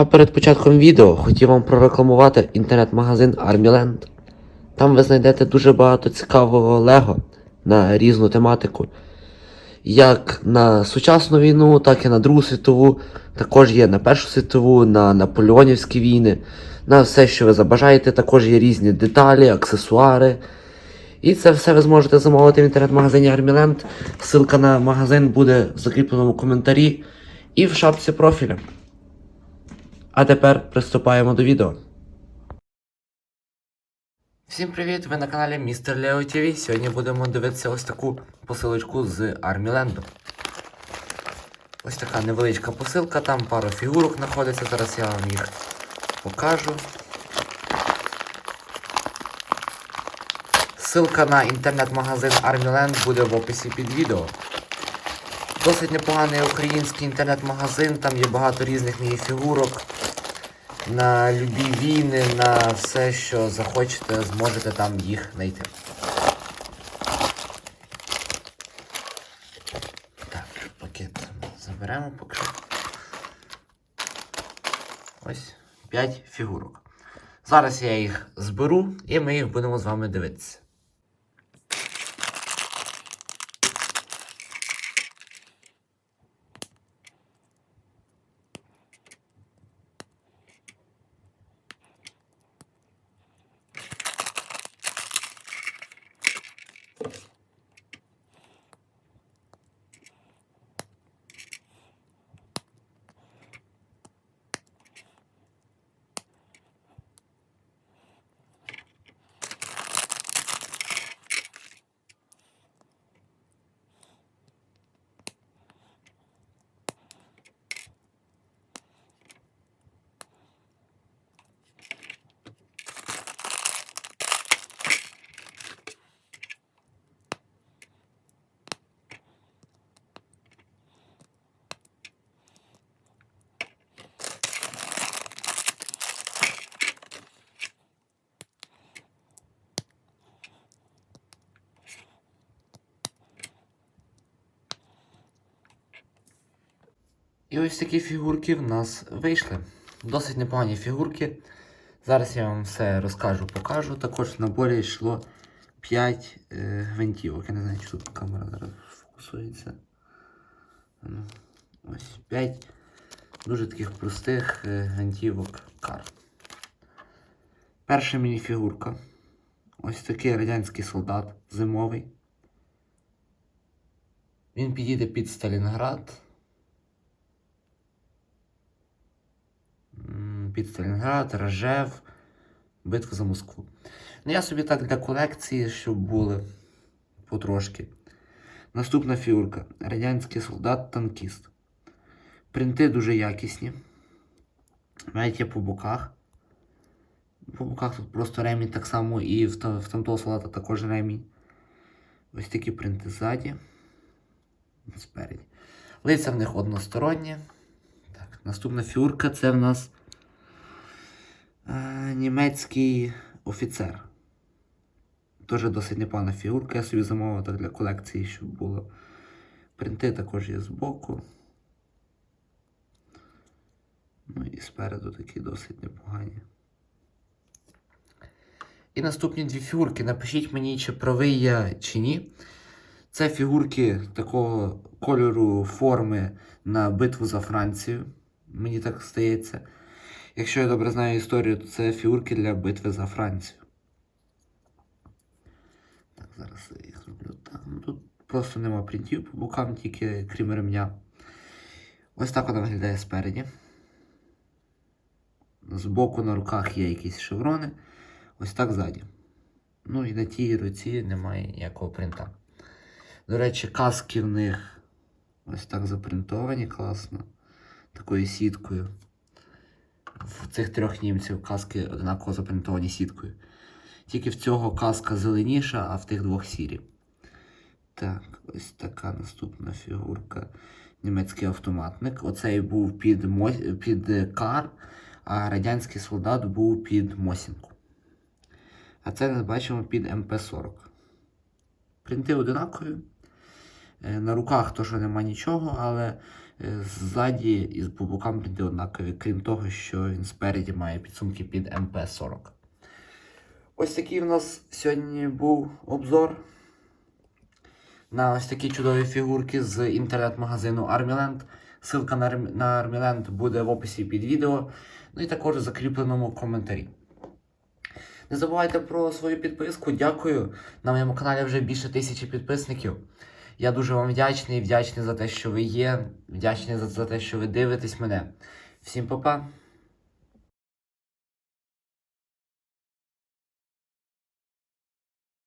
А перед початком відео хотів вам прорекламувати інтернет-магазин Armyland. Там ви знайдете дуже багато цікавого лего на різну тематику. Як на сучасну війну, так і на Другу світову. Також є на Першу світову, на наполеонівські війни, на все, що ви забажаєте. Також є різні деталі, аксесуари. І це все ви зможете замовити в інтернет-магазині Armyland. Ссылка на магазин буде в закріпленому коментарі і в шапці профіля. А тепер приступаємо до відео. Всім привіт! Ви на каналі Містер Лео ТВ. Сьогодні будемо дивитися ось таку посилочку з Арміленду. Ось така невеличка посилка, там пару фігурок знаходиться, зараз я вам їх покажу. Ссылка на інтернет-магазин Armyland буде в описі під відео. Досить непоганий український інтернет-магазин, там є багато різних мініфігурок. На любі війни, на все, що захочете, зможете там їх знайти. Так, пакет заберемо поки. Ось 5 фігурок. Зараз я їх зберу і ми їх будемо з вами дивитися. І ось такі фігурки в нас вийшли. Досить непогані фігурки. Зараз я вам все розкажу, покажу. Також в наборі йшло 5 е, гвинтівок. Я не знаю, чи тут камера зараз фокусується. Ну, Ось 5 дуже таких простих е, гвинтівок кар. Перша мініфігурка. Ось такий радянський солдат зимовий. Він підійде під Сталінград. Під Сталінград, Рожев, битва за Москву. Ну, я собі так для колекції, щоб були потрошки. Наступна фігурка. Радянський солдат-танкіст. Принти дуже якісні. Навіть є по боках. По боках тут просто ремінь так само і в, в тамтого солдата також ремінь. Ось такі принти ззаді. Спереді. Лиця в них односторонні. Так, наступна фігурка це в нас німецький офіцер. Теж досить непогана фігурка. Я собі замовив так для колекції, щоб було. Принти також є збоку. Ну і спереду такі досить непогані. І наступні дві фігурки. Напишіть мені, чи правий я, чи ні. Це фігурки такого кольору форми на битву за Францію. Мені так здається. Якщо я добре знаю історію, то це фігурки для битви за Францію. Так, зараз я їх зроблю так. Ну, Тут просто нема принтів по бокам, тільки крім ремня. Ось так вона виглядає спереді. Збоку на руках є якісь шеврони. Ось так ззаді. Ну і на тій руці немає ніякого принта. До речі, каски в них ось так запринтовані класно. Такою сіткою. В цих трьох німців каски однаково запринтовані сіткою. Тільки в цього каска зеленіша, а в тих двох сірі. Так, ось така наступна фігурка. Німецький автоматник. Оцей був під, мо... під кар, а радянський солдат був під Мосінку. А це ми бачимо під МП-40. Принти одинакові. Е, На руках що нема нічого, але Е, Ззаді і по бокам піде однакові, крім того, що він спереді має підсумки під МП-40. Ось такий в нас сьогодні був обзор на ось такі чудові фігурки з інтернет-магазину Armyland. Arm- на Armyland буде в описі під відео, ну і також в закріпленому коментарі. Не забувайте про свою підписку. Дякую. На моєму каналі вже більше тисячі підписників. Я дуже вам вдячний, вдячний за те, що ви є, вдячний за, за те, що ви дивитесь мене. Всім па-па!